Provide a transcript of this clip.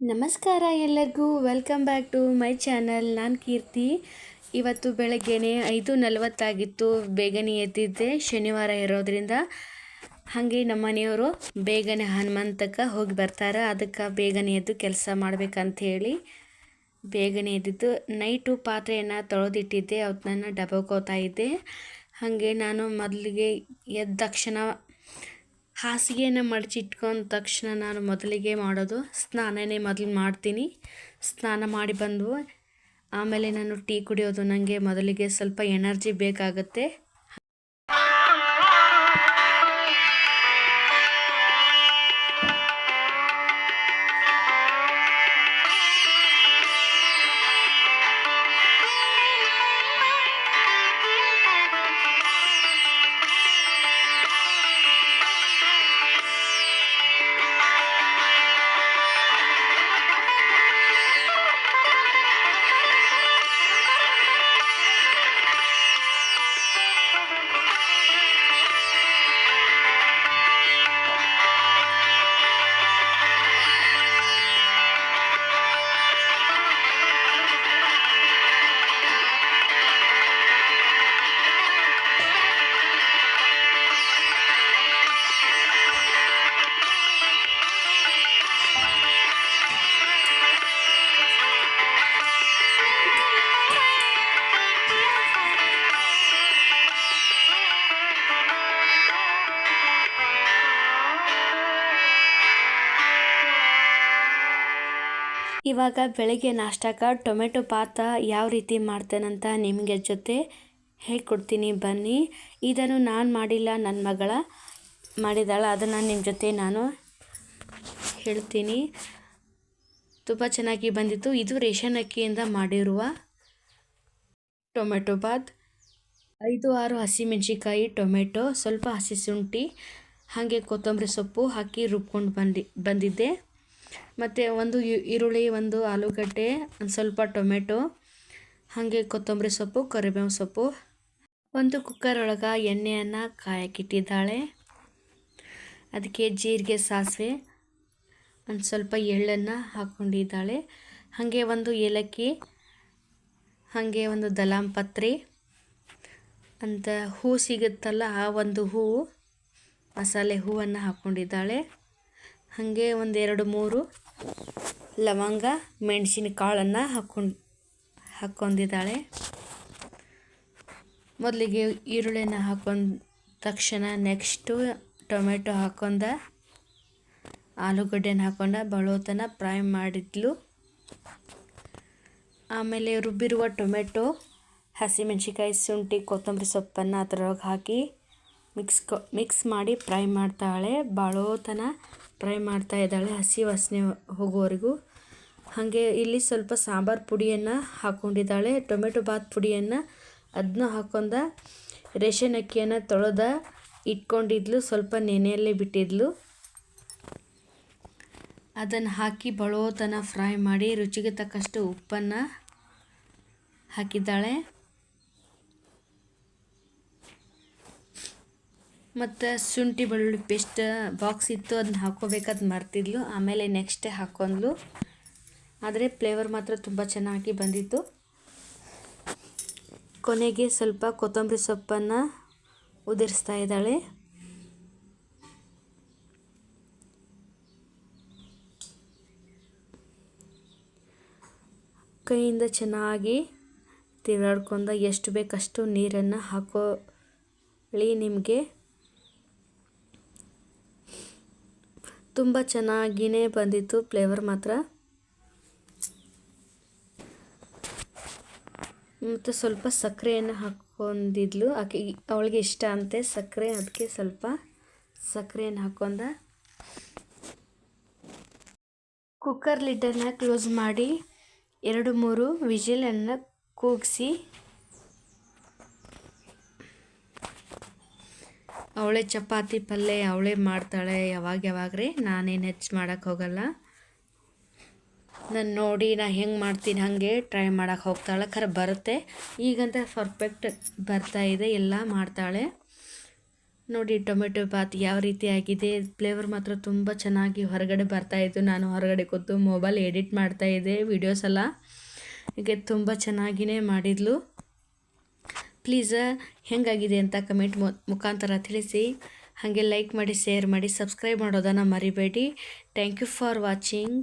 ನಮಸ್ಕಾರ ಎಲ್ಲರಿಗೂ. Welcome back to my channel ನಾನು ಕೀರ್ತಿ. ಇವತ್ತು ಬೆಳಗ್ಗೆನೆ ಐದು ನಲವತ್ತಾಗಿತ್ತು. ಬೇಗನೆ ಎದ್ದಿದ್ದೆ. ಶನಿವಾರ ಇರೋದ್ರಿಂದ ಹಾಗೆ ನಮ್ಮ ಮನೆಯವರು ಬೇಗನೆ ಹನುಮಂತಕ್ಕೆ ಹೋಗಿ ಬರ್ತಾರೆ. ಅದಕ್ಕೆ ಬೇಗನೆ ಎದ್ದು ಕೆಲಸ ಮಾಡ್ಬೇಕಂತ ಹೇಳಿ ಬೇಗನೆ ಎದ್ದಿದ್ದು. ನೈಟು ಪಾತ್ರೆಯನ್ನು ತೊಳೆದಿಟ್ಟಿದ್ದೆ. ಅವತ್ತನ್ನ ಡಬಕೋತಾ ಇದ್ದೆ. ಹಾಗೆ ನಾನು ಮೊದಲಿಗೆ ಎದ್ದ ತಕ್ಷಣ ಹಾಸಿಗೆಯನ್ನು ಮಡಚಿಟ್ಕೊಂಡ ತಕ್ಷಣ ನಾನು ಮೊದಲಿಗೆ ಮಾಡೋದು ಸ್ನಾನನೇ ಮೊದಲು ಮಾಡ್ತೀನಿ. ಸ್ನಾನ ಮಾಡಿ ಬಂದು ಆಮೇಲೆ ನಾನು ಟೀ ಕುಡಿಯೋದು. ನನಗೆ ಮೊದಲಿಗೆ ಸ್ವಲ್ಪ ಎನರ್ಜಿ ಬೇಕಾಗುತ್ತೆ. ಇವಾಗ ಬೆಳಗ್ಗೆ ನಾಷ್ಟಕ್ಕೆ ಟೊಮೆಟೊ ಪಾತ ಯಾವ ರೀತಿ ಮಾಡ್ತೇನಂತ ನಿಮಗೆ ಜೊತೆ ಹೇಳ್ಕೊಡ್ತೀನಿ, ಬನ್ನಿ. ಇದನ್ನು ನಾನು ಮಾಡಿಲ್ಲ ನನ್ನ ಮಗಳ ಮಾಡಿದಾಳ ಅದನ್ನು ನಿಮ್ಮ ಜೊತೆ ನಾನು ಹೇಳ್ತೀನಿ. ತುಂಬ ಚೆನ್ನಾಗಿ ಬಂದಿತ್ತು. ಇದು ರೇಷನ್ ಅಕ್ಕಿಯಿಂದ ಮಾಡಿರುವ ಟೊಮೆಟೊ ಬಾತ್ ಐದು ಆರು ಹಸಿಮೆಣಸಿಕಾಯಿ ಟೊಮೆಟೊ, ಸ್ವಲ್ಪ ಹಸಿ ಶುಂಠಿ, ಹಾಗೆ ಕೊತ್ತಂಬರಿ ಸೊಪ್ಪು ಹಾಕಿ ರುಬ್ಕೊಂಡು ಬಂದು, ಬಂದಿದ್ದೆ. ಮತ್ತು ಒಂದು ಈರುಳ್ಳಿ, ಒಂದು ಆಲೂಗಡ್ಡೆ, ಒಂದು ಸ್ವಲ್ಪ ಟೊಮೆಟೊ, ಹಾಗೆ ಕೊತ್ತಂಬರಿ ಸೊಪ್ಪು ಕರಿಬೇವು ಸೊಪ್ಪು, ಒಂದು ಕುಕ್ಕರ್ ಒಳಗೆ ಎಣ್ಣೆಯನ್ನು ಕಾಯಕ್ಕಿಟ್ಟಿದ್ದಾಳೆ. ಅದಕ್ಕೆ ಜೀರಿಗೆ, ಸಾಸಿವೆ, ಒಂದು ಸ್ವಲ್ಪ ಎಳ್ಳನ್ನು ಹಾಕ್ಕೊಂಡಿದ್ದಾಳೆ ಹಾಗೆ ಒಂದು ಏಲಕ್ಕಿ, ಹಾಗೆ ಒಂದು ದಲಾಂ ಪತ್ರಿ ಅಂತ ಹೂ ಸಿಗುತ್ತಲ್ಲ ಆ ಒಂದು ಹೂವು ಮಸಾಲೆ ಹೂವನ್ನು ಹಾಕ್ಕೊಂಡಿದ್ದಾಳೆ ಹಾಗೆ ಒಂದೆರಡು ಮೂರು ಲವಂಗ, ಮೆಣಸಿನ ಕಾಳನ್ನು ಹಾಕ್ಕೊಂಡು, ಹಾಕ್ಕೊಂಡಿದ್ದಾಳೆ. ಮೊದಲಿಗೆ ಈರುಳ್ಳಿನ ಹಾಕೊಂಡ ತಕ್ಷಣ ನೆಕ್ಸ್ಟು ಟೊಮೆಟೊ ಹಾಕೊಂಡ, ಆಲೂಗಡ್ಡೆನ ಹಾಕೊಂಡ ಬಳೋತನ ಫ್ರೈ ಮಾಡಿದ್ಲು. ಆಮೇಲೆ ರುಬ್ಬಿರುವ ಟೊಮೆಟೊ ಹಸಿಮೆಣ್ಸಿಕಾಯಿ ಶುಂಠಿ, ಕೊತ್ತಂಬರಿ ಸೊಪ್ಪನ್ನು ಅದರೊಳಗೆ ಹಾಕಿ ಮಿಕ್ಸ್ ಮಿಕ್ಸ್ ಮಾಡಿ ಫ್ರೈ ಮಾಡ್ತಾಳೆ. ಬಾಳೋತನ ಫ್ರೈ ಮಾಡ್ತಾ ಇದ್ದಾಳೆ ಹಸಿ ವಾಸನೆ ಹೋಗುವವರೆಗೂ ಹಾಗೆ ಇಲ್ಲಿ ಸ್ವಲ್ಪ ಸಾಂಬಾರು ಪುಡಿಯನ್ನು ಹಾಕ್ಕೊಂಡಿದ್ದಾಳೆ ಟೊಮೆಟೊ ಬಾತ್ ಪುಡಿಯನ್ನು ಅದನ್ನ ಹಾಕೊಂಡ ರೇಷನ್ ಅಕ್ಕಿಯನ್ನು ತೊಳೆದ ಇಟ್ಕೊಂಡಿದ್ಲು. ಸ್ವಲ್ಪ ನೆನೆಯಲ್ಲೇ ಬಿಟ್ಟಿದ್ಲು. ಅದನ್ನು ಹಾಕಿ ಬಳೋತನ ಫ್ರೈ ಮಾಡಿ ರುಚಿಗೆ ತಕ್ಕಷ್ಟು ಉಪ್ಪನ್ನು ಹಾಕಿದ್ದಾಳೆ. ಮತ್ತು ಶುಂಠಿ ಬೆಳ್ಳುಳ್ಳಿ ಪೇಸ್ಟ್ ಬಾಕ್ಸ್ ಇತ್ತು ಅದನ್ನ ಹಾಕ್ಕೋಬೇಕಾದ್ ಮರ್ತಿದ್ಲು. ಆಮೇಲೆ ನೆಕ್ಸ್ಟೇ ಹಾಕ್ಕೊಂಡ್ಲು ಆದರೆ ಫ್ಲೇವರ್ ಮಾತ್ರ ತುಂಬ ಚೆನ್ನಾಗಿ ಬಂದಿತ್ತು. ಕೊನೆಗೆ ಸ್ವಲ್ಪ ಕೊತ್ತಂಬರಿ ಸೊಪ್ಪನ್ನು ಉದುರಿಸ್ತಾ ಇದ್ದಾಳೆ. ಕೈಯಿಂದ ಚೆನ್ನಾಗಿ ತಿರುಗಾಡ್ಕೊಂಡ ಎಷ್ಟು ಬೇಕಷ್ಟು ನೀರನ್ನು ಹಾಕೋಳಿ ನಿಮಗೆ ತುಂಬ ಚೆನ್ನಾಗಿಯೇ ಬಂದಿತ್ತು ಫ್ಲೇವರ್ ಮಾತ್ರ. ಮತ್ತು ಸ್ವಲ್ಪ ಸಕ್ಕರೆಯನ್ನು ಹಾಕ್ಕೊಂಡಿದ್ಲು. ಆಕೆ ಅವಳಿಗೆ ಇಷ್ಟ ಅಂತೆ ಸಕ್ಕರೆ, ಅದಕ್ಕೆ ಸ್ವಲ್ಪ ಸಕ್ಕರೆಯನ್ನು ಹಾಕ್ಕೊಂಡ ಕುಕ್ಕರ್ ಲಿಡ್ಡನ್ನು ಕ್ಲೋಸ್ ಮಾಡಿ ಎರಡು ಮೂರು ವಿಜಿಲನ್ನು ಕೂಗಿಸಿ ಅವಳೇ ಚಪಾತಿ ಪಲ್ಯ ಅವಳೇ ಮಾಡ್ತಾಳೆ, ಯಾವಾಗ ಯಾವಾಗ ರೀ? ನಾನೇನು ಹೆಚ್ಚು ಮಾಡೋಕ್ಕೆ ಹೋಗಲ್ಲ. ನಾನು ನೋಡಿ ನಾ ಹೆಂಗೆ ಮಾಡ್ತೀನಿ ಹಾಗೆ ಟ್ರೈ ಮಾಡೋಕ್ಕೆ ಹೋಗ್ತಾಳೆ. ಖರೆ ಬರುತ್ತೆ. ಈಗಂತ ಪರ್ಫೆಕ್ಟ್ ಬರ್ತಾ ಇದೆ, ಎಲ್ಲ ಮಾಡ್ತಾಳೆ. ನೋಡಿ ಟೊಮೆಟೊ ಬಾತ್ ಯಾವ ರೀತಿ ಆಗಿದೆ. ಫ್ಲೇವರ್ ಮಾತ್ರ ತುಂಬ ಚೆನ್ನಾಗಿ ಹೊರಗಡೆ ಬರ್ತಾ ಇತ್ತು. ನಾನು ಹೊರಗಡೆ ಕೂತು ಮೊಬೈಲ್ ಎಡಿಟ್ ಮಾಡ್ತಾ ಇದ್ದೆ, ವಿಡಿಯೋಸ್ ಎಲ್ಲ. ಹೀಗೆ ತುಂಬ ಚೆನ್ನಾಗಿಯೇ ಮಾಡಿದ್ಲು. ಪ್ಲೀಸ್ ಹೆಂಗಾಗಿದೆ ಅಂತ ಕಮೆಂಟ್ ಮುಖಾಂತರ ತಿಳಿಸಿ. ಹಾಗೆ ಲೈಕ್ ಮಾಡಿ ಶೇರ್ ಮಾಡಿ ಸಬ್ಸ್ಕ್ರೈಬ್ ಮಾಡೋದನ್ನು ಮರಿಬೇಡಿ. Thank you for watching